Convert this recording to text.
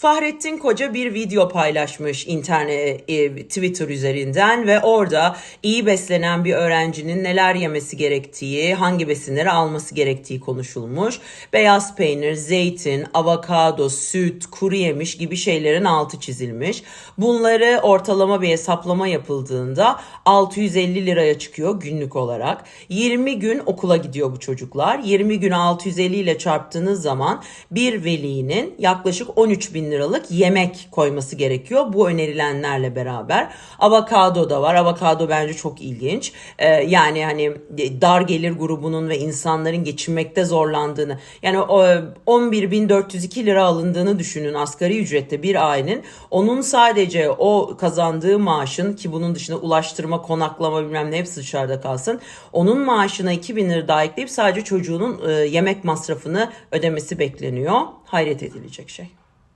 Fahrettin Koca bir video paylaşmış internet e, Twitter üzerinden ve orada iyi beslenen bir öğrencinin neler yemesi gerektiği, hangi besinleri alması gerektiği konuşulmuş. Beyaz peynir, zeytin, avokado, süt, kuru yemiş gibi şeylerin altı çizilmiş. Bunları ortalama bir hesaplama yapıldığında 650 liraya çıkıyor günlük olarak. 20 gün okula gidiyor bu çocuklar. 20 gün 650 ile çarptığınız zaman bir velinin yaklaşık 13 bin liralık yemek koyması gerekiyor bu önerilenlerle beraber. Avokado da var. Avokado bence çok ilginç. Ee, yani hani dar gelir grubunun ve insanların geçinmekte zorlandığını yani o 11.402 lira alındığını düşünün asgari ücrette bir ailenin. Onun sadece o kazandığı maaşın ki bunun dışında ulaştırma, konaklama bilmem ne hepsi dışarıda kalsın. Onun maaşına 2000 lira daha ekleyip sadece çocuğunun e, yemek masrafını ödemesi bekleniyor. Hayret edilecek şey.